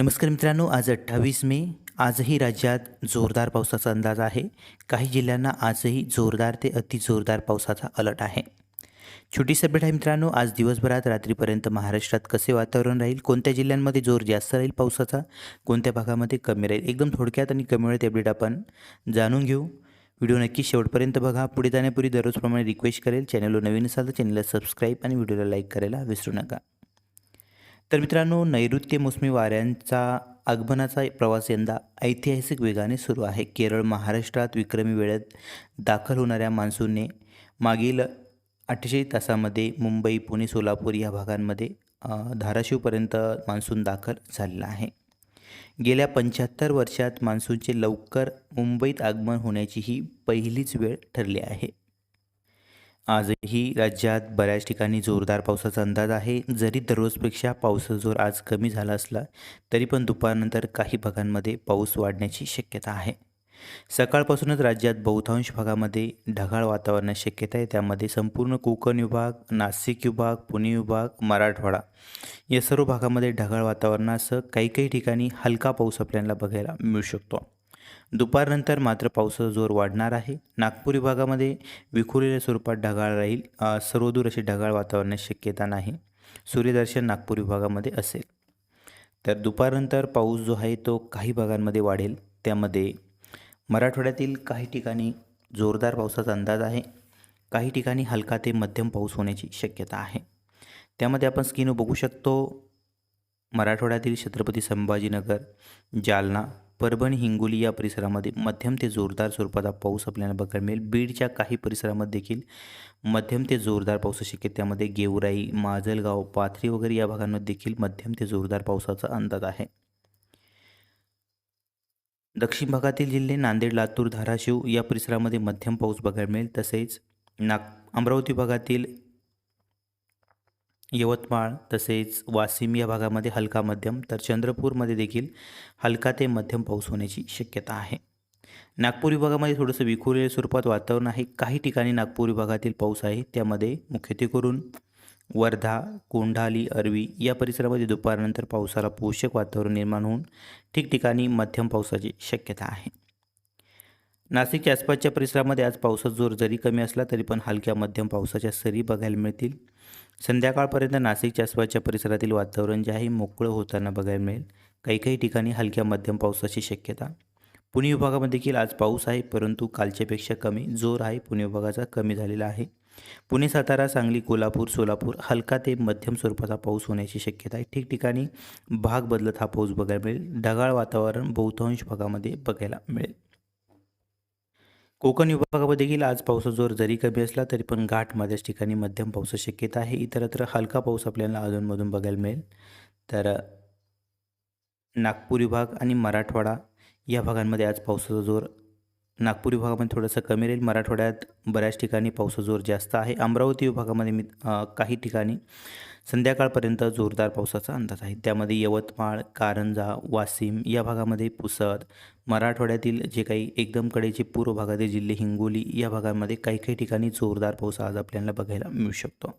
नमस्कार मित्रांनो आज अठ्ठावीस मे. आजही राज्यात जोरदार पावसाचा अंदाज आहे. काही जिल्ह्यांना आजही जोरदार ते अति जोरदार पावसाचा अलर्ट आहे. छोटी सबेट आहे मित्रांनो आज दिवसभरात रात्रीपर्यंत महाराष्ट्रात कसे वातावरण राहील? कोणत्या जिल्ह्यांमध्ये जोर जास्त राहील पावसाचा? कोणत्या भागामध्ये कमी राहील? एकदम थोडक्यात आणि कमी वेळेत अपडेट आपण जाणून घेऊ. व्हिडिओ नक्की शेवटपर्यंत बघा. पुढे जाण्यापूर्वी दररोजप्रमाणे रिक्वेस्ट करेल. चॅनलवर नवीन असाल तर चॅनलला सबस्क्राईब आणि व्हिडिओला लाईक करायला विसरू नका. तर मित्रांनो नैऋत्य मोसमी वाऱ्यांचा आगमनाचा प्रवास यंदा ऐतिहासिक वेगाने सुरू आहे. केरळ महाराष्ट्रात विक्रमी वेळेत दाखल होणाऱ्या मान्सूनने मागील अठ्ठेचाळीस तासामध्ये मुंबई पुणे सोलापूर या भागांमध्ये धाराशिवपर्यंत मान्सून दाखल झालेला आहे. गेल्या पंच्याहत्तर वर्षात मान्सूनचे लवकर मुंबईत आगमन होण्याची ही पहिलीच वेळ ठरली आहे. आजही राज्यात बऱ्याच ठिकाणी जोरदार पावसाचा अंदाज आहे. जरी दररोजपेक्षा पावसाचा जोर आज कमी झाला असला तरी पण दुपारनंतर काही भागांमध्ये पाऊस वाढण्याची शक्यता आहे. सकाळपासूनच राज्यात बहुतांश भागामध्ये ढगाळ वातावरणाची शक्यता आहे. त्यामध्ये संपूर्ण कोकण विभाग नाशिक विभाग पुणे विभाग मराठवाडा या सर्व भागामध्ये ढगाळ वातावरणासह काही काही ठिकाणी हलका पाऊस आपल्याला बघायला मिळू शकतो. दुपारनंतर मात्र पावसाचा जोर वाढणार आहे. नागपूर विभागामध्ये विखुरलेल्या स्वरूपात ढगाळ राहील. सर्वदूर अशी ढगाळ वातावरणाची शक्यता नाही. सूर्यदर्शन नागपूर विभागामध्ये असेल. तर दुपारनंतर पाऊस जो आहे तो काही भागांमध्ये वाढेल. त्यामध्ये मराठवाड्यातील काही ठिकाणी जोरदार पावसाचा अंदाज आहे. काही ठिकाणी हलका ते मध्यम पाऊस होण्याची शक्यता आहे. त्यामध्ये आपण स्क्रीनवर बघू शकतो. मराठवाड्यातील छत्रपती संभाजीनगर जालना परभणी हिंगोली या परिसरामध्ये मध्यम ते जोरदार स्वरूपाचा पाऊस आपल्याला बघायला मिळेल. बीडच्या काही परिसरामध्ये देखील मध्यम ते जोरदार पाऊस शक्यता त्यामध्ये गेवराई माजलगाव पाथरी वगैरे या भागांमध्ये देखील मध्यम ते जोरदार पावसाचा अंदाज आहे. दक्षिण भागातील जिल्हे नांदेड लातूर धाराशिव या परिसरामध्ये मध्यम पाऊस बघायला मिळेल. तसेच नाग अमरावती भागातील यवतमाळ तसेच वाशिम या भागामध्ये हलका मध्यम तर चंद्रपूरमध्ये देखील हलका ते मध्यम पाऊस होण्याची शक्यता आहे. नागपूर विभागामध्ये थोडंसं विखुरलेल्या स्वरूपात वातावरण आहे. काही ठिकाणी नागपूर विभागातील पाऊस आहे. त्यामध्ये मुख्यत्वे करून वर्धा कोंढाली अरवी या परिसरामध्ये दुपारनंतर पावसाला पोषक वातावरण निर्माण होऊन ठिकठिकाणी मध्यम पावसाची शक्यता आहे. नाशिकच्या आसपासच्या परिसरामध्ये आज पावसाचा जोर जरी कमी असला तरी पण हलक्या मध्यम पावसाच्या सरी बघायला मिळतील. संध्याकाळपर्यंत नाशिकच्या आसपासच्या परिसरातील वातावरण जे आहे मोकळं होताना बघायला मिळेल. काही काही ठिकाणी हलक्या मध्यम पावसाची शक्यता. पुणे विभागामध्ये देखील आज पाऊस आहे परंतु कालच्यापेक्षा कमी जोर आहे. पुणे विभागाचा कमी झालेला आहे. पुणे सातारा सांगली कोल्हापूर सोलापूर हलका ते मध्यम स्वरूपाचा पाऊस होण्याची शक्यता आहे. ठिकठिकाणी भाग बदलत हा पाऊस बघायला मिळेल. ढगाळ वातावरण बहुतांश भागामध्ये बघायला मिळेल. कोकण विभागामध्ये देखील आज पावसाचा जोर जरी कमी असला तरी पण घाटमध्येच ठिकाणी मध्यम पावसाची शक्यता आहे. इतरत्र हलका पाऊस आपल्याला अधूनमधून बघायला मिळेल. तर नागपूर विभाग आणि मराठवाडा या भागांमध्ये आज पावसाचा जोर नागपूर विभागामध्ये थोडंसं कमी राहील. मराठवाड्यात बऱ्याच ठिकाणी पावसाचा जोर जास्त आहे. अमरावती विभागामध्ये मी काही ठिकाणी संध्याकाळपर्यंत जोरदार पावसाचा अंदाज आहे. त्यामध्ये यवतमाळ कारंजा वाशिम या भागामध्ये पुसद मराठवाड्यातील जे काही एकदम कडेचे पूर्व भागातील जिल्हे हिंगोली या भागांमध्ये काही काही ठिकाणी जोरदार पाऊस आज आपल्याला बघायला मिळू शकतो.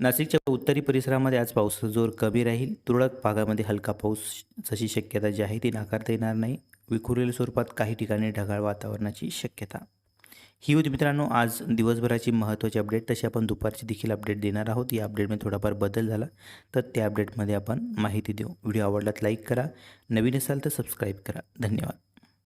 नाशिकच्या उत्तरी परिसरामध्ये आज पावसाचा जोर कमी राहील. तुरळक भागामध्ये हलका पाऊस जशी शक्यता जी आहे ती नाकारता येणार नाही. विखुरलेल्या स्वरूपात काही ठिकाणी ढगाळ वातावरणाची शक्यता. ही होती मित्रांनो आज दिवसभराची महत्त्वाची अपडेट तशी आपण दुपारची देखील अपडेट देणार आहोत. या अपडेटमध्ये थोडाफार बदल झाला तर त्या अपडेटमध्ये आपण माहिती देऊ. व्हिडिओ आवडला तर लाईक करा. नवीन असाल तर सबस्क्राईब करा. धन्यवाद.